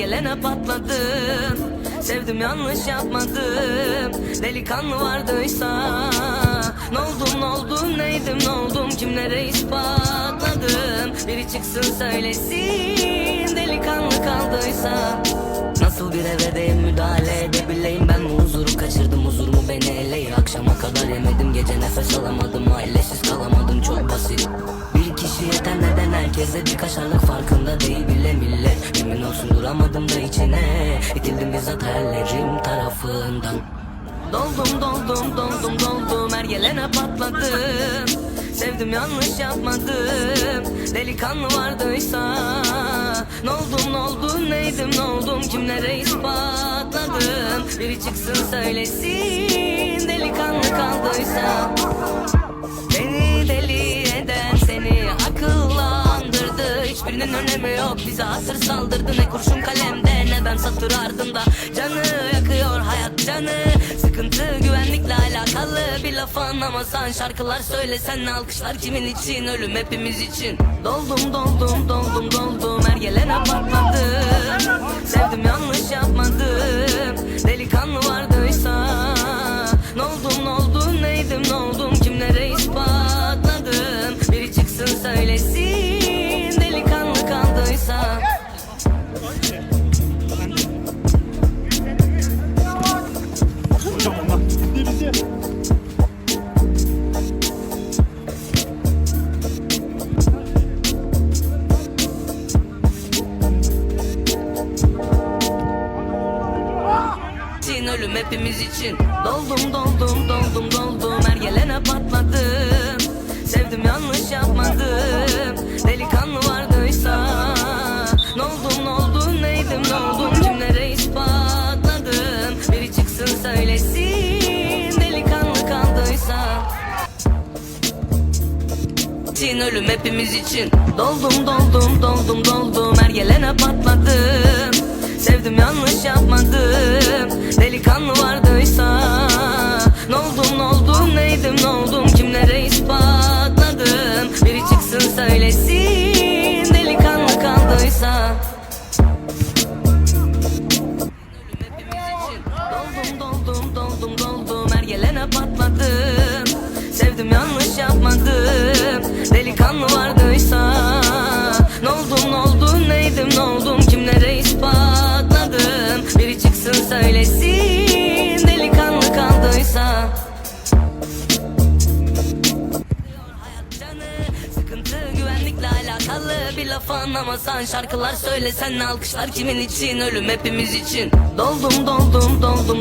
gelene patladım. Sevdim yanlış yapmadım. Delikanlı vardıysa. Ne oldum ne oldum neydim ne oldum Kimlere ispatladım? Biri çıksın söylesin Delikanlı kaldıysa. Nasıl bir evredeyim müdahale edebileyim? Ben bu huzuru kaçırdım huzurumu beni eleyin. Akşama kadar yemedim gece nefes alamadım. Ailesiz kalamadım çok basit. Bir kişi yeter bir kaşarlık farkında değil bile millet. Emin olsun duramadım da içine. İtildim bizzat hayallerim tarafından. Doldum doldum doldum doldum. Her gelene patladım. Sevdim yanlış yapmadım. Delikanlı vardıysa. Ne oldum ne oldum neydim ne oldum? Kimlere ispatladım? Biri çıksın söylesin. Delikanlı kaldıysa Hiçbirinin önemi yok bize asır saldırdı. Ne kurşun kalemde ne ben satır ardında. Canı yakıyor hayat canı. Sıkıntı güvenlikle alakalı. Bir laf anlamasan Şarkılar söylesen alkışlar kimin için? Ölüm hepimiz için. Doldum doldum doldum doldum. Her gelene için ölüm hepimiz için. Doldum doldum doldum doldum. Her gelene patladım. Sevdim yanlış yapmadım. Delikanlı vardıysa. Ne oldum ne oldum neydim ne oldum Kimlere ispatladım Biri çıksın söylesin. Delikanlı kaldıysa için ölüm hepimiz için. Doldum doldum doldum doldum. Her gelene patladım. Sevdim yanlış yapmadım Sevdim yanlış yapmadım. Delikanlı vardıysa Ne oldum ne oldum neydim ne oldum Kimlere ispatladım? Biri çıksın söylesin Delikanlı kaldıysa alakalı bir laf anlamasan Şarkılar söylesen alkışlar kimin için Ölüm hepimiz için. Doldum doldum doldum